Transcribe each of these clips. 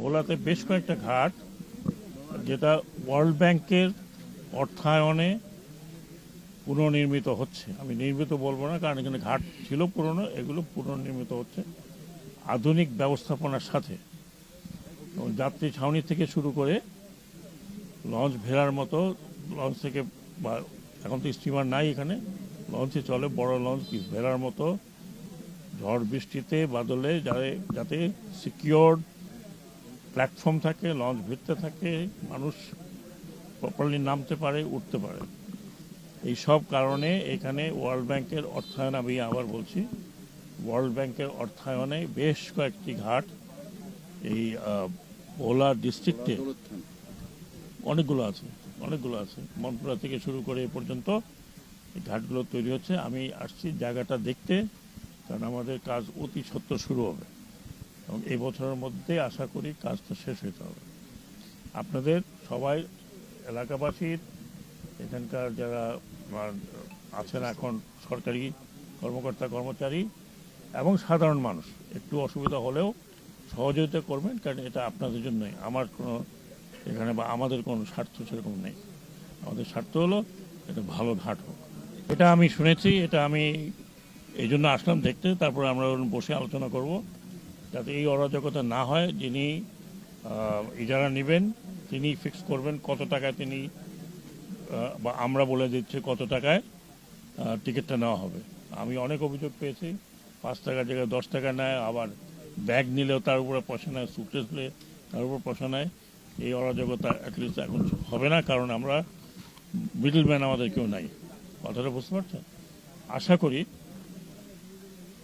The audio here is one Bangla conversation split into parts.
ভোলাতে বেশ কয়েকটা ঘাট, যেটা ওয়ার্ল্ড ব্যাংকের অর্থায়নে পুনর্নির্মিত হচ্ছে। আমি নির্মিত বলব না, কারণ এখানে ঘাট ছিল পুরনো, এগুলো পুনর্নির্মিত হচ্ছে আধুনিক ব্যবস্থাপনার সাথে। এবং যাত্রী ছাউনি থেকে শুরু করে লঞ্চ ভেড়ার মতো, লঞ্চ থেকে বা এখন তো স্টিমার নাই এখানে, লঞ্চে চলে বড় লঞ্চ ভেড়ার মতো, ঝড় বৃষ্টিতে, বাদলে যাতে যাতে সিকিওর্ড প্ল্যাটফর্ম থাকে, লঞ্চ ভিড়তে থাকে, মানুষ প্রপারলি নামতে পারে, উঠতে পারে। এই সব কারণে এখানে ওয়ার্ল্ড ব্যাংকের অর্থায়ন, আমি আবার বলছি ওয়ার্ল্ড ব্যাংকের অর্থায়নে বেশ কয়েকটি ঘাট এই ভোলা ডিস্ট্রিক্টে অনেকগুলো আছে অনেকগুলো আছে। মনপুরা থেকে শুরু করে এ পর্যন্ত এই ঘাটগুলো তৈরি হচ্ছে। আমি আসছি জায়গাটা দেখতে, কারণ আমাদের কাজ অতি সত্য শুরু হবে। এবং এই বছরের মধ্যে আশা করি কাজটা শেষ হতে হবে। আপনাদের সবাই, এলাকাবাসীর, এখানকার যারা আছেন এখন সরকারি কর্মকর্তা, কর্মচারী এবং সাধারণ মানুষ, একটু অসুবিধা হলেও সহযোগিতা করবেন, কারণ এটা আপনাদের জন্যই। আমার কোনো এখানে বা আমাদের কোনো স্বার্থ সেরকম নেই। আমাদের স্বার্থ হলো এটা ভালো ঘাট হোক। এটা আমি শুনেছি, এটা আমি এই জন্য আসলাম দেখতে, তারপরে আমরা বসে আলোচনা করব। যাতে এই অরাজকতা না হয়, যিনি ইজারা নেবেন, তিনি ফিক্স করবেন কত টাকায় তিনি বা আমরা বলে দিচ্ছি কত টাকায় টিকিটটা নেওয়া হবে। আমি অনেক অভিযোগ পেয়েছি, পাঁচ টাকার জায়গায় দশ টাকা নেয়, আবার ব্যাগ নিলেও তার উপরে পয়সা নেয় সুটকেস নিলে তার উপর পয়সা নেয়। এই অরাজকতা অ্যাটলিস্ট এখন হবে না, কারণ আমরা মিডল ম্যান আমাদের কেউ নাই। কথাটা বুঝতে পারছেন? আশা করি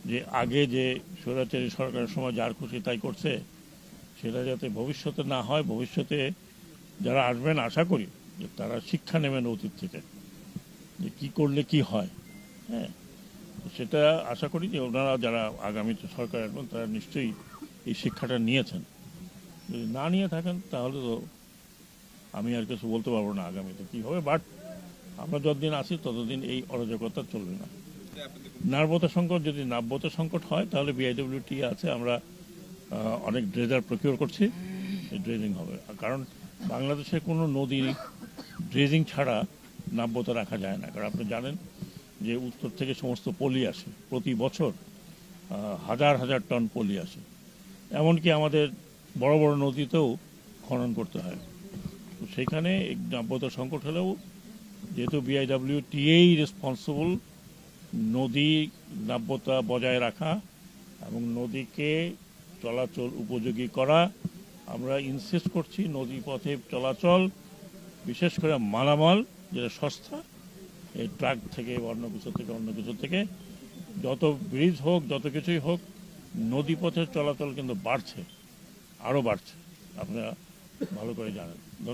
যে আগে যে স্বৈরাচারী সরকারের সময় যার খুশি তাই করছে, সেটা যাতে ভবিষ্যতে না হয়, ভবিষ্যতে যারা আসবেন, আশা করি যে তারা শিক্ষা নেবেন অতীত থেকে, যে কী করলে কি হয় হ্যাঁ? সেটা আশা করি যে ওনারা যারা আগামীতে সরকার আসবেন, তারা নিশ্চয়ই এই শিক্ষাটা নিয়েছেন। যদি না নিয়ে থাকেন, তাহলে তো আমি আর কিছু বলতে পারব না আগামীতে কী হবে, বাট আমরা যতদিন আছি, ততদিন এই অরাজকতা চলবে না। নার্বতা সংকট যদি নাব্যতা সংকট হয়, তাহলে বিআইডব্লিউটি আছে। আমরা অনেক ড্রেজার প্রকিউর করছি ড্রেজিং হবে। কারণ বাংলাদেশে কোনো নদী ড্রেজিং ছাড়া নাব্যতা রাখা যায় না। কারণ আপনি জানেন যে উত্তর থেকে সমস্ত পলি আসে। প্রতি বছর হাজার হাজার টন পলি আসে। এমনকি আমাদের বড় বড় নদীতেও খনন করতে হয়। তো সেখানে নাব্যতা সংকট হলেও যেহেতু বিআইডব্লিউ টিএই রেসপন্সিবল নদী নাব্যতা বজায় রাখা এবং নদীকে চলাচল উপযোগী করা। আমরা ইনসিস্ট করছি নদী পথে চলাচল, বিশেষ করে মালামাল, যেটা সস্তা, এই ট্রাক থেকে অন্য কিছু থেকে, অন্য কিছু থেকে। যত ব্রিজ হোক, যত কিছুই হোক, নদী পথের চলাচল কিন্তু বাড়ছে আরও বাড়ছে। আপনারা ভালো করে জানেন।